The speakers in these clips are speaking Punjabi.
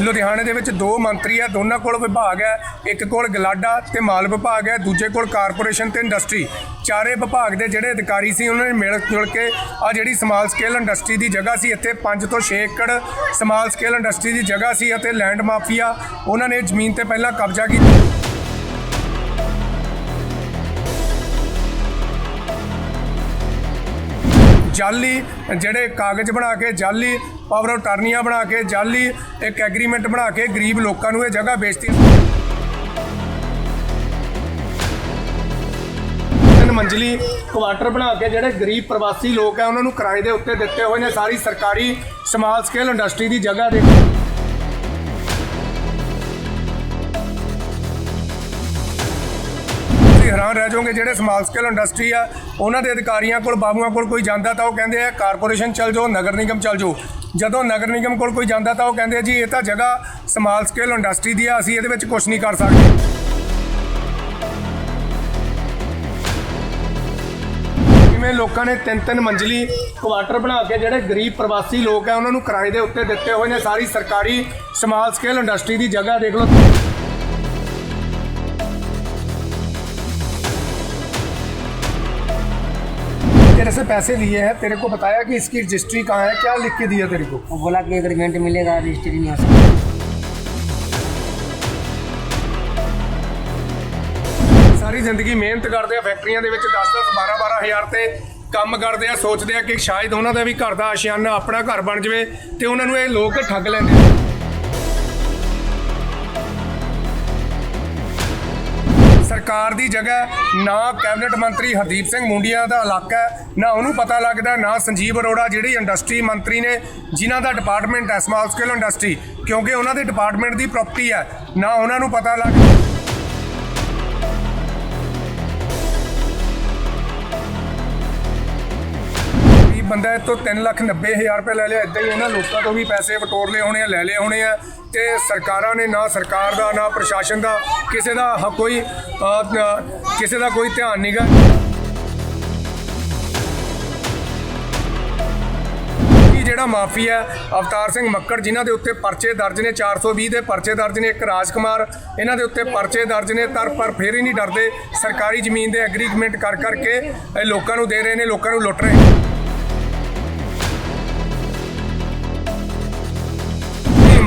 ਲੁਧਿਆਣੇ ਦੇ ਵਿੱਚ ਦੋ ਮੰਤਰੀ ਆ, ਦੋਨਾਂ ਕੋਲ ਵਿਭਾਗ ਹੈ, ਇੱਕ ਕੋਲ ਗਲਾਡਾ ਤੇ ਮਾਲ ਵਿਭਾਗ ਹੈ, ਦੂਜੇ ਕੋਲ ਕਾਰਪੋਰੇਸ਼ਨ ਤੇ ਇੰਡਸਟਰੀ। ਚਾਰੇ ਵਿਭਾਗ ਦੇ ਜਿਹੜੇ ਅਧਿਕਾਰੀ ਸੀ, ਉਹਨਾਂ ਨੇ ਮਿਲ ਜੁਲ ਕੇ ਆ ਜਿਹੜੀ ਸਮਾਲ ਸਕੇਲ ਇੰਡਸਟਰੀ ਦੀ ਜਗ੍ਹਾ ਸੀ, ਇੱਥੇ 5 ਤੋਂ 6 ਏਕੜ ਸਮਾਲ ਸਕੇਲ ਇੰਡਸਟਰੀ ਦੀ ਜਗ੍ਹਾ ਸੀ ਅਤੇ ਲੈਂਡ ਮਾਫੀਆ, ਉਹਨਾਂ ਨੇ ਜ਼ਮੀਨ ਤੇ ਪਹਿਲਾਂ ਕਬਜ਼ਾ ਕੀਤਾ। ਜਾਲੀ, ਜਿਹੜੇ ਕਾਗਜ਼ ਬਣਾ ਕੇ ਜਾਲੀ ਪਾਵਰ ਆਫ ਟਰਨੀਆਂ ਬਣਾ ਕੇ, ਜਾਲੀ ਇੱਕ ਐਗਰੀਮੈਂਟ ਬਣਾ ਕੇ ਗਰੀਬ ਲੋਕਾਂ ਨੂੰ ਇਹ ਜਗ੍ਹਾ ਵੇਚਤੀ। ਮੰਜ਼ਲੀ ਕੁਆਟਰ ਬਣਾ ਕੇ ਜਿਹੜੇ ਗਰੀਬ ਪ੍ਰਵਾਸੀ ਲੋਕ ਆ, ਉਹਨਾਂ ਨੂੰ ਕਿਰਾਏ ਦੇ ਉੱਤੇ ਦਿੱਤੇ ਹੋਏ ਨੇ ਸਾਰੀ ਸਰਕਾਰੀ ਸਮਾਲ ਸਕੇਲ ਇੰਡਸਟਰੀ ਦੀ ਜਗ੍ਹਾ ਦੇ। ਹੈਰਾਨ ਰਹਿ ਜਾਓਗੇ ਜਿਹੜੇ ਸਮਾਲ ਸਕੇਲ ਇੰਡਸਟਰੀ ਆ, ਉਹਨਾਂ ਦੇ ਅਧਿਕਾਰੀਆਂ ਕੋਲ, ਬਾਬੂਆਂ ਕੋਲ ਕੋਈ ਜਾਂਦਾ ਤਾਂ ਉਹ ਕਹਿੰਦੇ ਆ ਕਾਰਪੋਰੇਸ਼ਨ ਚੱਲ ਜਾਓ, ਨਗਰ ਨਿਗਮ ਚੱਲ ਜਾਓ। ਜਦੋਂ ਨਗਰ ਨਿਗਮ ਕੋਲ ਕੋਈ ਜਾਂਦਾ ਤਾਂ ਉਹ ਕਹਿੰਦੇ ਆ ਜੀ, ਇਹ ਤਾਂ ਜਗ੍ਹਾ ਸਮਾਲ ਸਕੇਲ ਇੰਡਸਟਰੀ ਦੀ ਆ, ਅਸੀਂ ਇਹਦੇ ਵਿੱਚ ਕੁਝ ਨਹੀਂ ਕਰ ਸਕਦੇ। ਜਿਵੇਂ ਲੋਕਾਂ ਨੇ ਤਿੰਨ ਤਿੰਨ ਮੰਜ਼ਲੀ ਕੁਆਟਰ ਬਣਾ ਕੇ ਜਿਹੜੇ ਗਰੀਬ ਪ੍ਰਵਾਸੀ ਲੋਕ ਆ, ਉਹਨਾਂ ਨੂੰ ਕਿਰਾਏ ਦੇ ਉੱਤੇ ਦਿੱਤੇ ਹੋਏ ਨੇ, ਸਾਰੀ ਸਰਕਾਰੀ ਸਮਾਲ ਸਕੇਲ ਇੰਡਸਟਰੀ ਦੀ ਜਗ੍ਹਾ ਦੇਖ ਲਓ। से पैसे लिए हैं तेरे को बताया कि इसकी रजिस्ट्री कहाँ है क्या लिख के दिया तेरे को वो बोला कि एग्रीमेंट मिलेगा रजिस्ट्री नहीं हो सकता ਸਾਰੀ ਜ਼ਿੰਦਗੀ ਮਿਹਨਤ ਕਰਦੇ ਆ ਫੈਕਟਰੀਆਂ ਦੇ ਵਿੱਚ 10-10 12-12 ਹਜ਼ਾਰ ਤੇ ਕੰਮ ਕਰਦੇ ਆ ਸੋਚਦੇ ਆ ਕਿ ਸ਼ਾਇਦ ਉਹਨਾਂ ਦਾ ਵੀ ਘਰ ਦਾ ਆਸ਼ਿਆਨਾ ਆਪਣਾ ਘਰ ਬਣ ਜਾਵੇ ਤੇ ਉਹਨਾਂ ਨੂੰ ਇਹ ਲੋਕ ਠੱਗ ਲੈਂਦੇ ਆ ਸਰਕਾਰ ਦੀ ਜਗ੍ਹਾ ਨਾ ਕੈਬਨਿਟ ਮੰਤਰੀ ਹਰਦੀਪ ਸਿੰਘ ਮੁੰਡੀਆਂ ਦਾ ਇਲਾਕਾ ਹੈ, ਨਾ ਉਹਨੂੰ ਪਤਾ ਲੱਗਦਾ ਨਾ ਸੰਜੀਵ ਅਰੋੜਾ ਜਿਹੜੀ ਇੰਡਸਟਰੀ ਮੰਤਰੀ ਨੇ ਜਿਨ੍ਹਾਂ ਦਾ ਡਿਪਾਰਟਮੈਂਟ ਹੈ ਸਮਾਲ ਸਕੇਲ ਇੰਡਸਟਰੀ ਕਿਉਂਕਿ ਉਹਨਾਂ ਦੇ ਡਿਪਾਰਟਮੈਂਟ ਦੀ ਪ੍ਰਾਪਰਟੀ ਹੈ ਨਾ ਉਹਨਾਂ ਨੂੰ ਪਤਾ ਲੱਗਦਾ। ਬੰਦਾ ਇਹ ਤੋਂ 3 ਲੱਖ 90 ਹਜ਼ਾਰ ਰੁਪਏ ਲੈ ਲਿਆ ਇਦਾਂ ਹੀ ਇਹਨਾਂ ਲੋਕਾਂ ਤੋਂ ਵੀ ਪੈਸੇ ਵਟੋਰ ਲਏ ਹੋਣੇ ਆ ਲੈ ਲਏ ਹੋਣੇ ਆ ਤੇ ਸਰਕਾਰਾਂ ਨੇ ਨਾ ਸਰਕਾਰ ਦਾ ਨਾ ਪ੍ਰਸ਼ਾਸਨ ਦਾ ਕਿਸੇ ਦਾ ਹ- ਕੋਈ ਕਿਸੇ ਦਾ ਕੋਈ ਧਿਆਨ ਨਹੀਂਗਾ ਕਿ ਜਿਹੜਾ ਮਾਫੀਆ ਹੈ, ਅਵਤਾਰ ਸਿੰਘ ਮੱਕੜ ਜਿਨ੍ਹਾਂ ਦੇ ਉੱਤੇ ਪਰਚੇ ਦਰਜ ਨੇ 420 ਦੇ ਪਰਚੇ ਦਰਜ ਨੇ ਇੱਕ ਰਾਜਕੁਮਾਰ ਇਹਨਾਂ ਦੇ ਉੱਤੇ ਪਰਚੇ ਦਰਜ ਨੇ ਤਰ ਪਰ ਫੇਰ ਹੀ ਨਹੀਂ ਡਰਦੇ ਸਰਕਾਰੀ ਜ਼ਮੀਨ ਦੇ ਐਗਰੀਮੈਂਟ ਕਰ ਕਰਕੇ ਲੋਕਾਂ ਨੂੰ ਦੇ ਰਹੇ ਨੇ ਲੋਕਾਂ ਨੂੰ ਲੁੱਟ ਰਹੇ ਨੇ।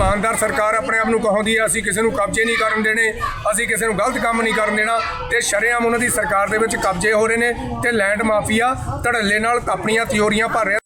ਇਮਾਨਦਾਰ ਸਰਕਾਰ ਆਪਣੇ ਆਪ ਨੂੰ ਕਹਾਉਂਦੀ ਹੈ, ਅਸੀਂ ਕਿਸੇ ਨੂੰ ਕਬਜ਼ੇ ਨਹੀਂ ਕਰਨ ਦੇਣੇ, ਅਸੀਂ ਕਿਸੇ ਨੂੰ ਗਲਤ ਕੰਮ ਨਹੀਂ ਕਰਨ ਦੇਣਾ ਤੇ ਸ਼ਰੇਆਮ ਉਹਨਾਂ ਦੀ ਸਰਕਾਰ ਦੇ ਵਿੱਚ ਕਬਜ਼ੇ ਹੋ ਰਹੇ ਨੇ ਤੇ ਲੈਂਡ ਮਾਫੀਆ ਧੜੱਲੇ ਨਾਲ ਆਪਣੀਆਂ ਤਿਉਰੀਆਂ ਭਰ ਰਿਹਾ।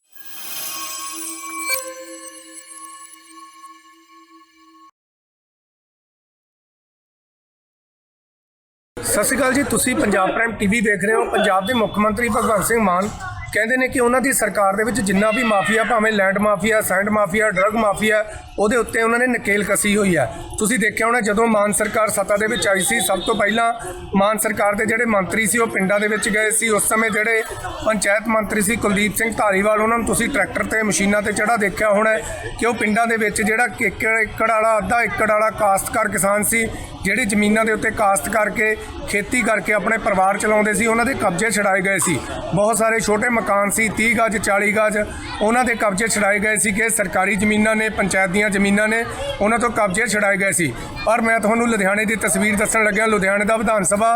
ਸਤਿ ਸ਼੍ਰੀ ਅਕਾਲ ਜੀ, ਤੁਸੀਂ ਪੰਜਾਬ ਪ੍ਰਾਈਮ ਟੀਵੀ ਦੇਖ ਰਹੇ ਹੋ। ਪੰਜਾਬ ਦੇ ਮੁੱਖ ਮੰਤਰੀ ਭਗਵੰਤ ਸਿੰਘ ਮਾਨ ਕਹਿੰਦੇ ਨੇ ਕਿ ਉਹਨਾਂ ਦੀ ਸਰਕਾਰ ਦੇ ਵਿੱਚ ਜਿੰਨਾ ਵੀ ਮਾਫੀਆ, ਭਾਵੇਂ land mafia, sand mafia, drug mafia, ਉਹਦੇ ਉੱਤੇ ਉਹਨਾਂ ਨੇ ਨਕੇਲ ਕਸੀ ਹੋਈ ਹੈ ਤੁਸੀਂ ਦੇਖਿਆ ਹੋਣਾ ਜਦੋਂ ਮਾਨ ਸਰਕਾਰ ਸੱਤਾ ਦੇ ਵਿੱਚ ਆਈ ਸੀ, ਸਭ ਤੋਂ ਪਹਿਲਾਂ ਮਾਨ ਸਰਕਾਰ ਦੇ ਜਿਹੜੇ ਮੰਤਰੀ ਸੀ, ਉਹ ਪਿੰਡਾਂ ਦੇ ਵਿੱਚ ਗਏ ਸੀ। ਉਸ ਸਮੇਂ ਜਿਹੜੇ ਪੰਚਾਇਤ ਮੰਤਰੀ ਸੀ ਕੁਲਦੀਪ ਸਿੰਘ ਧਾਰੀਵਾਲ ਉਹਨਾਂ ਨੂੰ ਤੁਸੀਂ ਟਰੈਕਟਰ ਤੇ, ਮਸ਼ੀਨਾਂ ਤੇ ਚੜਾ ਦੇਖਿਆ ਹੋਣਾ ਕਿ ਉਹ ਪਿੰਡਾਂ ਦੇ ਵਿੱਚ ਜਿਹੜਾ ਕਿ ਏਕੜ ਏਕੜ ਵਾਲਾ ਅੱਧਾ ਏਕੜ ਵਾਲਾ ਕਾਸ਼ਤਕਾਰ ਕਿਸਾਨ ਸੀ ਜਿਹੜੀ ਜ਼ਮੀਨਾਂ ਦੇ ਉੱਤੇ ਕਾਸ਼ਤ ਕਰਕੇ ਖੇਤੀ ਕਰਕੇ ਆਪਣੇ ਪਰਿਵਾਰ ਚਲਾਉਂਦੇ ਸੀ, ਉਹਨਾਂ ਦੇ ਕਬਜ਼ੇ ਛਡਾਏ ਗਏ ਸੀ। ਬਹੁਤ ਸਾਰੇ ਛੋਟੇ ਮਕਾਨ ਸੀ 30 ਗਜ 40 ਗਜ, ਉਹਨਾਂ ਦੇ ਕਬਜ਼ੇ ਛਡਾਏ ਗਏ ਸੀ ਕਿ ਸਰਕਾਰੀ ਜ਼ਮੀਨਾਂ ਨੇ, ਪੰਚਾਇਤ ਦੀਆਂ ਜ਼ਮੀਨਾਂ ਨੇ, ਉਹਨਾਂ ਤੋਂ ਕਬਜ਼ੇ ਛਡਾਏ ਗਏ ਸੀ। ਪਰ ਮੈਂ ਤੁਹਾਨੂੰ ਲੁਧਿਆਣੇ ਦੀ ਤਸਵੀਰ ਦੱਸਣ ਲੱਗਿਆ, ਲੁਧਿਆਣੇ ਦਾ ਵਿਧਾਨ ਸਭਾ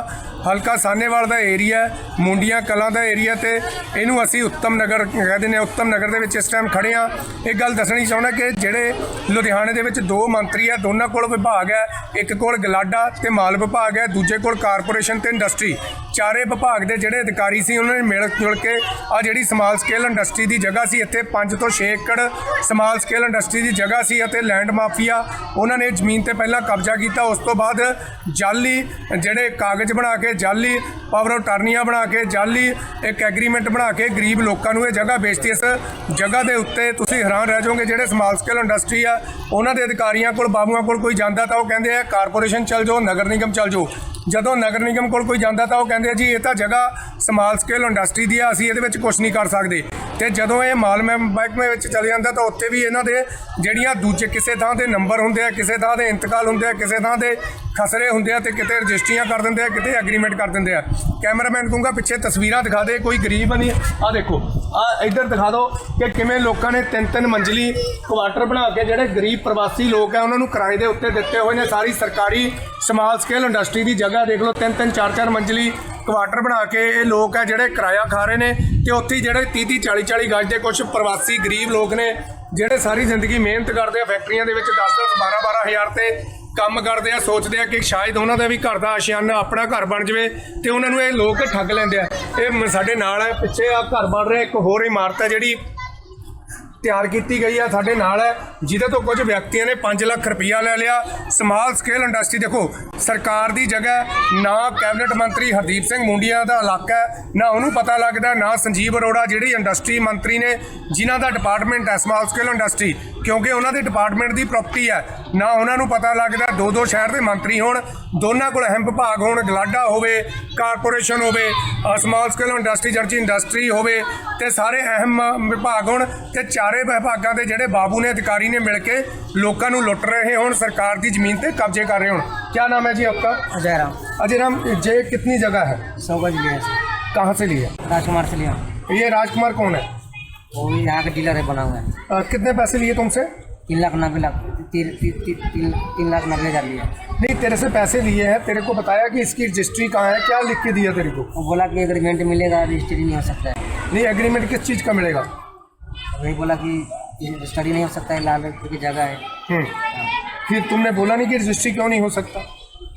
ਹਲਕਾ ਸਾਨੇਵਾਲ ਦਾ ਏਰੀਆ ਮੁੰਡੀਆਂ ਕਲਾਂ ਦਾ ਏਰੀਆ ਤੇ ਇਹਨੂੰ ਅਸੀਂ ਉੱਤਮ ਨਗਰ ਕਹਿ ਦਿੰਦੇ ਹਾਂ, ਉੱਤਮ ਨਗਰ ਦੇ ਵਿੱਚ ਇਸ ਟਾਈਮ ਖੜੇ ਆ ਇਹ ਗੱਲ ਦੱਸਣੀ ਚਾਹੁੰਦਾ ਕਿ ਜਿਹੜੇ ਲੁਧਿਆਣੇ ਦੇ ਵਿੱਚ ਦੋ ਮੰਤਰੀ ਆ, ਦੋਨਾਂ ਕੋਲ ਵਿਭਾਗ ਹੈ, ਇੱਕ ਕੋਲ ਗਲਾਡਾ ਤੇ ਮਾਲ ਵਿਭਾਗ ਹੈ, ਦੂਜੇ ਕੋਲ ਕਾਰਪੋਰੇਸ਼ਨ ਤੇ ਇੰਡਸਟਰੀ ਚਾਰੇ ਵਿਭਾਗ ਦੇ ਜਿਹੜੇ ਅਧਿਕਾਰੀ ਸੀ, ਉਹਨਾਂ ਨੇ ਮਿਲ ਜੁਲ ਕੇ ਆ ਜਿਹੜੀ ਸਮਾਲ ਸਕੇਲ ਇੰਡਸਟਰੀ ਦੀ ਜਗ੍ਹਾ ਸੀ, ਇੱਥੇ 5 ਤੋਂ 6 ਏਕੜ ਸਮਾਲ ਸਕੇਲ ਇੰਡਸਟਰੀ ਦੀ ਜਗ੍ਹਾ ਸੀ ਅਤੇ ਲੈਂਡ ਮਾਫੀਆ ਉਹਨਾਂ ਨੇ ਜ਼ਮੀਨ ਤੇ ਪਹਿਲਾਂ ਕਬਜ਼ਾ ਕੀਤਾ। ਉਸ ਤੋਂ ਬਾਅਦ ਜਾਲੀ ਜਿਹੜੇ ਕਾਗਜ਼ ਬਣਾ ਕੇ ਜਾਲੀ ਪਾਵਰ ਆਫ ਟਰਨੀਆਂ ਬਣਾ ਕੇ ਜਾਲੀ ਇੱਕ ਐਗਰੀਮੈਂਟ ਬਣਾ ਕੇ ਗਰੀਬ ਲੋਕਾਂ ਨੂੰ ਇਹ ਜਗ੍ਹਾ ਵੇਚਤੀ ਇਸ ਜਗ੍ਹਾ ਦੇ ਉੱਤੇ ਤੁਸੀਂ ਹੈਰਾਨ ਰਹਿ ਜਾਓਗੇ, ਜਿਹੜੇ ਸਮਾਲ ਸਕੇਲ ਇੰਡਸਟਰੀ ਆ, ਉਹਨਾਂ ਦੇ ਅਧਿਕਾਰੀਆਂ ਕੋਲ, ਬਾਬੂਆਂ ਕੋਲ ਕੋਈ ਜਾਂਦਾ ਤਾਂ ਉਹ ਕਹਿੰਦੇ ਆ ਕਾਰਪੋਰੇਸ਼ਨ ਚਲ ਜਾਓ, ਨਗਰ ਨਿਗਮ ਚਲ ਜਾਓ। ਜਦੋਂ ਨਗਰ ਨਿਗਮ ਕੋਲ ਕੋਈ ਜਾਂਦਾ ਤਾਂ ਉਹ ਕਹਿੰਦੇ ਆ, ਜੀ, ਇਹ ਤਾਂ ਜਗ੍ਹਾ ਸਮਾਲ ਸਕੇਲ ਇੰਡਸਟਰੀ ਦੀ ਆ, ਅਸੀਂ ਇਹਦੇ ਵਿੱਚ ਕੁਝ ਨਹੀਂ ਕਰ ਸਕਦੇ। ਤੇ ਜਦੋਂ ਇਹ ਮਾਲ ਮਹਿ- ਮਹਿਕਮੇ ਵਿੱਚ ਚਲੇ ਜਾਂਦਾ ਤਾਂ ਉੱਥੇ ਵੀ ਇਹਨਾਂ ਦੇ ਜਿਹੜੀਆਂ ਦੂਜੇ ਕਿਸੇ ਥਾਂ ਤੇ ਨੰਬਰ ਹੁੰਦੇ ਆ, ਕਿਸੇ ਥਾਂ ਦੇ ਇੰਤਕਾਲ ਹੁੰਦੇ ਆ, ਕਿਸੇ ਥਾਂ ਦੇ ਖਸਰੇ ਹੁੰਦੇ ਆ ਤੇ ਕਿਤੇ ਰਜਿਸਟਰੀਆਂ ਕਰ ਦਿੰਦੇ ਆ, ਕਿਤੇ ਐਗਰੀਮੈਂਟ ਕਰ ਦਿੰਦੇ ਆ। ਕੈਮਰਾਮੈਨ ਕਹੂੰਗਾ, ਪਿੱਛੇ ਤਸਵੀਰਾਂ ਦਿਖਾ ਦੇ, ਕੋਈ ਗਰੀਬ ਨਹੀਂ ਆ। ਦੇਖੋ ਆ ਇੱਧਰ ਦਿਖਾ ਦਿਓ ਕਿ ਕਿਵੇਂ ਲੋਕਾਂ ਨੇ ਤਿੰਨ ਤਿੰਨ ਮੰਜ਼ਲੀ ਕੁਆਟਰ ਬਣਾ ਕੇ ਜਿਹੜੇ ਗਰੀਬ ਪ੍ਰਵਾਸੀ ਲੋਕ ਆ, ਉਹਨਾਂ ਨੂੰ ਕਿਰਾਏ ਦੇ ਉੱਤੇ ਦਿੱਤੇ ਹੋਏ ਨੇ। ਸਾਰੀ ਸਰਕਾਰੀ ਸਮਾਲ ਸਕੇਲ ਇੰਡਸਟਰੀ ਦੀ ਜਗ੍ਹਾ ਦੇਖ ਲਓ, ਤਿੰਨ ਤਿੰਨ, ਚਾਰ ਚਾਰ ਮੰਜ਼ਲੀ ਕੁਆਟਰ ਬਣਾ ਕੇ ਇਹ ਲੋਕ ਆ ਜਿਹੜੇ ਕਿਰਾਇਆ ਖਾ ਰਹੇ ਨੇ ਤੇ ਉੱਥੇ ਜਿਹੜੇ 30 30 40 40 ਗਜ ਦੇ ਕੁਝ ਪ੍ਰਵਾਸੀ ਗਰੀਬ ਲੋਕ ਨੇ, ਜਿਹੜੇ ਸਾਰੀ ਜ਼ਿੰਦਗੀ ਮਿਹਨਤ ਕਰਦੇ ਆ ਫੈਕਟਰੀਆਂ ਦੇ ਵਿੱਚ 10 10 12 12 ਹਜ਼ਾਰ ਤੇ ਕੰਮ ਕਰਦੇ ਆ, ਸੋਚਦੇ ਆ ਕਿ ਸ਼ਾਇਦ ਉਹਨਾਂ ਦਾ ਵੀ ਘਰ ਦਾ ਆਸ਼ਿਆਨਾ ਆਪਣਾ ਘਰ ਬਣ ਜਾਵੇ ਤੇ ਉਹਨਾਂ ਨੂੰ ਇਹ ਲੋਕ ਠੱਗ ਲੈਂਦੇ ਆ। ਇਹ ਮ- ਸਾਡੇ ਨਾਲ ਹੈ ਪਿੱਛੇ ਆ, ਘਰ ਬਣ ਰਿਹਾ ਇੱਕ ਹੋਰ ਇਮਾਰਤ ਹੈ ਜਿਹੜੀ ਤਿਆਰ ਕੀਤੀ ਗਈ ਆ ਸਾਡੇ ਨਾਲ ਹੈ। ਜਿਹਦੇ ਤੋਂ ਕੁਝ ਵਿਅਕਤੀਆਂ ਨੇ 5 ਲੱਖ ਰੁਪਈਆ ਲੈ ਲਿਆ। ਸਮਾਲ ਸਕੇਲ ਇੰਡਸਟਰੀ ਦੇਖੋ ਸਰਕਾਰ ਦੀ ਜਗ੍ਹਾ ਨਾ ਕੈਬਨਿਟ ਮੰਤਰੀ ਹਰਦੀਪ ਸਿੰਘ ਮੁੰਡੀਆਂ ਦਾ ਇਲਾਕਾ ਹੈ, ਨਾ ਉਹਨੂੰ ਪਤਾ ਲੱਗਦਾ ਨਾ ਸੰਜੀਵ ਅਰੋੜਾ ਜਿਹੜੀ ਇੰਡਸਟਰੀ ਮੰਤਰੀ ਨੇ ਜਿਨ੍ਹਾਂ ਦਾ ਡਿਪਾਰਟਮੈਂਟ ਹੈ ਸਮਾਲ ਸਕੇਲ ਇੰਡਸਟਰੀ ਕਿਉਂਕਿ ਉਹਨਾਂ ਦੇ ਡਿਪਾਰਟਮੈਂਟ ਦੀ ਪ੍ਰਾਪਰਟੀ ਹੈ। ਨਾ ਉਹਨਾਂ ਨੂੰ ਪਤਾ ਲੱਗਦਾ ਦੋ ਦੋ ਸ਼ਹਿਰ ਦੇ ਮੰਤਰੀ ਹੋਣ ਦੋਨਾਂ ਕੋਲ ਅਹਿਮ ਵਿਭਾਗ ਹੋਣ ਗਲਾਡਾ ਹੋਵੇ ਕਾਰਪੋਰੇਸ਼ਨ ਹੋਵੇ ਸਮਾਲ ਸਕੇਲ ਇੰਡਸਟਰੀ ਜਰਜੀ ਇੰਡਸਟਰੀ ਹੋਵੇ ਤੇ ਸਾਰੇ ਅਹਿਮ ਵਿਭਾਗ ਹੋਣ ਤੇ ਚਾਰ ਵਿਭਾਗਾਂ ਦੇ ਜਿਹੜੇ ਬਾਬੂ ਨੇ ਅਧਿਕਾਰੀ ਨੇ ਮਿਲ ਕੇ ਲੋਕਾਂ ਨੂੰ ਲੁੱਟ ਰਹੇ ਹੋਣ ਸਰਕਾਰ ਦੀ ਜ਼ਮੀਨ ਤੇ ਕਬਜ਼ੇ ਕਰ ਰਹੇ ਹੋਣ ਕੀ ਨਾਮ ਹੈ ਜੀ ਆਪਕਾ अजय राम अजय राम ये कितनी जगह है सौ गज लिया है कहाँ से लिया राजकुमार से लिया ये राजकुमार कौन है वो भी यहाँ का डीलर है बना हुआ है अ, कितने पैसे लिए तुमसे तीन लाख नब्बे लाख तीन तीन तीन तीन तीन लाख नब्बे हज़ार लिया नहीं तेरे से पैसे लिए हैं तेरे को बताया कि इसकी रजिस्ट्री कहाँ है क्या लिख के दिया तेरे को वो बोला कि एग्रीमेंट मिलेगा रजिस्ट्री नहीं हो सकता है नहीं एग्रीमेंट किस चीज़ का मिलेगा वही बोला कि रजिस्ट्री नहीं हो सकता है लाल की जगह है। हम्म। फिर तुमने बोला नहीं कि रजिस्ट्री क्यों नहीं हो सकता?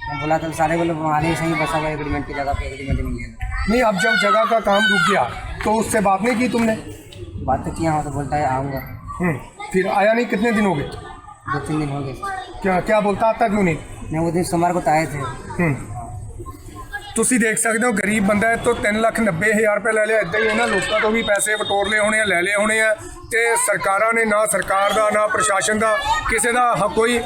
मैं बोला तो सारे बोले वहाँ से ही बसा हुआ एग्रीमेंट की जगह पे एग्रीमेंट मिलेगा नहीं अब जब जगह का काम रुक गया तो उससे बात नहीं की तुमने? बात तो किया हो तो बोलता है आऊँगा। हम्म। फिर आया नहीं कितने दिन हो गए? दो तीन दिन हो गए। क्या क्या बोलता आता क्यों नहीं? मैं वो दिन सोमवार को तो आए थे। ਹੂੰ ਤੁਸੀਂ ਦੇਖ ਸਕਦੇ ਹੋ, ਗਰੀਬ ਬੰਦਾ ਇਹ ਤੋਂ 3 ਲੱਖ 90 ਹਜ਼ਾਰ ਰੁਪਏ ਲੈ ਲਿਆ। ਇਦਾਂ ਹੀ ਇਹਨਾਂ ਲੋਕਾਂ ਤੋਂ ਵੀ ਪੈਸੇ ਵਟੋਰ ਲਏ ਹੋਣੇ ਆ, ਲੈ ਲਏ ਹੋਣੇ ਆ ਤੇ ਸਰਕਾਰਾਂ ਨੇ ਨਾ ਸਰਕਾਰ ਦਾ, ਨਾ ਪ੍ਰਸ਼ਾਸਨ ਦਾ ਕਿਸੇ ਦਾ ਹ- ਕੋਈ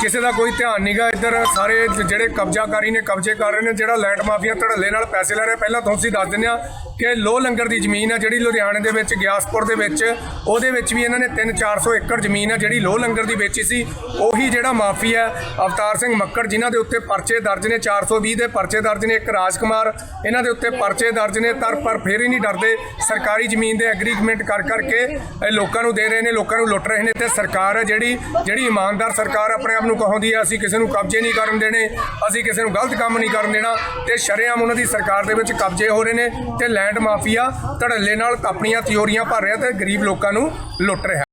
ਕਿਸੇ ਦਾ ਕੋਈ ਧਿਆਨ ਨਹੀਂਗਾ ਇੱਧਰ ਸਾਰੇ ਜਿਹੜੇ ਕਬਜ਼ਾਕਾਰੀ ਨੇ ਕਬਜ਼ੇ ਕਰ ਰਹੇ ਨੇ, ਜਿਹੜਾ ਲੈਂਡ ਮਾਫੀਆ ਧੜੱਲੇ ਨਾਲ ਪੈਸੇ ਲੈ ਰਿਹਾ, ਪਹਿਲਾਂ ਤੁਹਾਨੂੰ ਅਸੀਂ ਦੱਸ ਦਿੰਦੇ ਆ ਕਿ ਲੋਹ ਲੰਗਰ ਦੀ ਜ਼ਮੀਨ ਆ ਜਿਹੜੀ ਲੁਧਿਆਣੇ ਦੇ ਵਿੱਚ, ਗਿਆਸਪੁਰ ਦੇ ਵਿੱਚ, ਉਹਦੇ ਵਿੱਚ ਵੀ ਇਹਨਾਂ ਨੇ 3-400 ਏਕੜ ਜ਼ਮੀਨ ਆ ਜਿਹੜੀ ਲੋ ਲੰਗਰ ਦੀ ਵੇਚੀ ਸੀ, ਉਹੀ ਜਿਹੜਾ ਮਾਫੀਆ ਅਵਤਾਰ ਸਿੰਘ ਮੱਕੜ, ਜਿਨ੍ਹਾਂ ਦੇ ਉੱਤੇ ਪਰਚੇ ਦਰਜ ਨੇ 420 ਦੇ ਪਰਚੇ ਦਰਜ ਨੇ, ਇੱਕ ਰਾਜ ਕੁਮਾਰ ਇਹਨਾਂ ਦੇ ਉੱਤੇ ਪਰਚੇ ਦਰਜ ਨੇ, ਤਰ ਪਰ ਫੇਰ ਹੀ ਨਹੀਂ ਡਰਦੇ, ਸਰਕਾਰੀ ਜ਼ਮੀਨ ਦੇ ਐਗਰੀਮੈਂਟ ਕਰ ਕਰਕੇ ਲੋਕਾਂ ਨੂੰ ਦੇ ਰਹੇ ਨੇ, ਲੋਕਾਂ ਨੂੰ ਲੁੱਟ ਰਹੇ ਨੇ, ਤੇ ਸਰਕਾਰ ਹੈ ਜਿਹੜੀ ਜਿਹੜੀ ਇਮਾਨਦਾਰ ਸਰਕਾਰ ਆਪਣੇ ਆਪ ਨੂੰ ਕਹਾਉਂਦੀ ਹੈ, ਅਸੀਂ ਕਿਸੇ ਨੂੰ ਕਬਜ਼ੇ ਨਹੀਂ ਕਰਨ ਦੇਣੇ, ਅਸੀਂ ਕਿਸੇ ਨੂੰ ਗਲਤ ਕੰਮ ਨਹੀਂ ਕਰਨ ਦੇਣਾ ਤੇ ਸ਼ਰੇਆਮ ਉਹਨਾਂ ਦੀ ਸਰਕਾਰ ਦੇ ਵਿੱਚ ਕਬਜ਼ੇ ਹੋ ਰਹੇ ਨੇ ਤੇ ਲੈਂਡ ਮਾਫੀਆ ਧੜੱਲੇ ਨਾਲ ਆਪਣੀਆਂ ਤਿਉਰੀਆਂ ਭਰ ਰਿਹਾ ਤੇ ਗਰੀਬ ਲੋਕਾਂ ਨੂੰ ਲੁੱਟ ਰਿਹਾ।